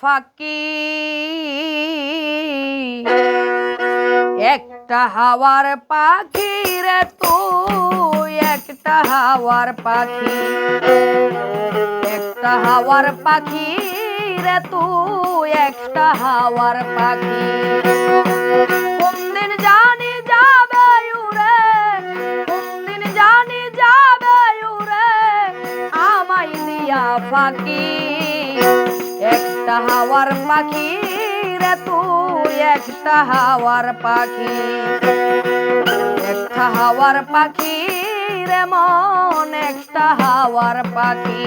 ফাঁকি। একটা হাওয়ার পাখি রে তুই, একটা হাওয়ার পাখি। একটা হাওয়ার পাখি রে তুই, একটা হাওয়ার পাখি। কোনদিন জানি যাবে উড়ে, কোনদিন জানি যাবে উড়ে, আমায় দিয়া ফাঁকি। একটা হাওয়ার পাখি রে, তুই একটা হাওয়ার পাখি। একটা হাওয়ার পাখি রে, মন একটা হাওয়ার পাখি।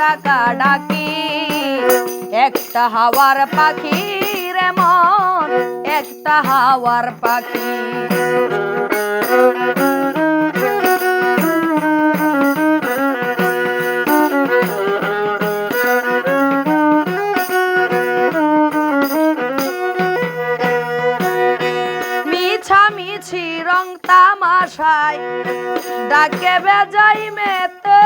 ডাকা ডাকি একটা হাওয়ার পাখি রে মন, একটা হাওয়ার পাখি। মিছি রং তামাশায়, ডাকে বেজাই মেতে।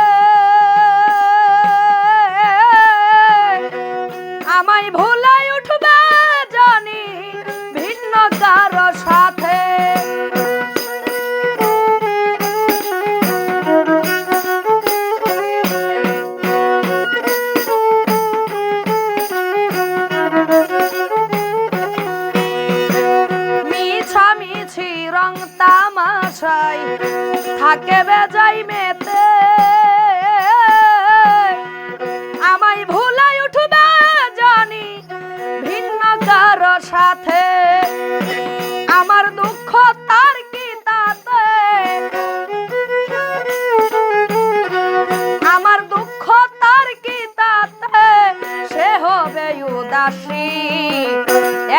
থাকে বেজাই মেতে। আমায় ভুলাই উঠবে জানি ভিন্ন কারও সাথে। আমার দুঃখ তার কি তাতে? আমার দুঃখ তার কি তাতে? সে হবে উদাসী।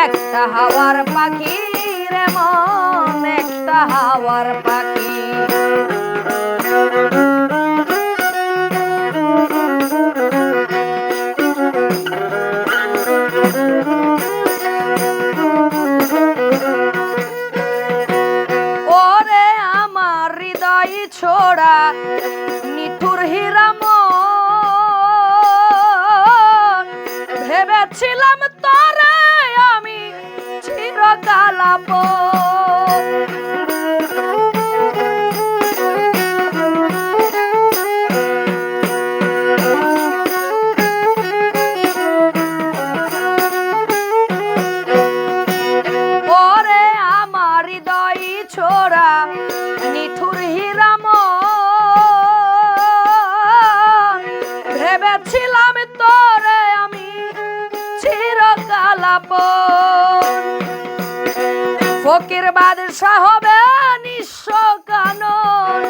একটা হাওয়ার পাখি রে মন একটা হাওয়ার পাখি। ছোড়া নিঠুর হিরাম ভেবেছিলাম তরে আমি চিরকালাপ চিরকালাপ ফকির বাদশাহ হবে নিঃস্ব কানন।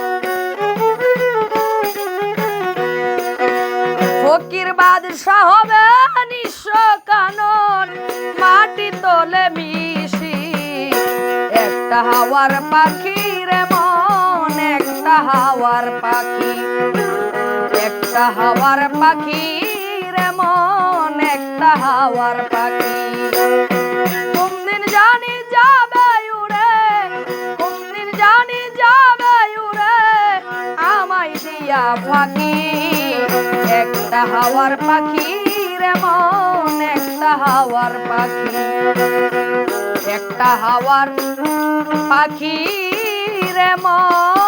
ফকির বাদশাহ হবে নিঃস্ব কানন। মাটি তোলে মিশি, একটা হাওয়ার পাখি রে মন, একটা হাওয়ার পাখি। একটা হাওয়ার পাখি রে মন, একটা হাওয়ার পাখি। একটা হাওয়ার পাখি রে মন একটা হাওয়ার পাখি। একটা হাওয়ার পাখি রে মন।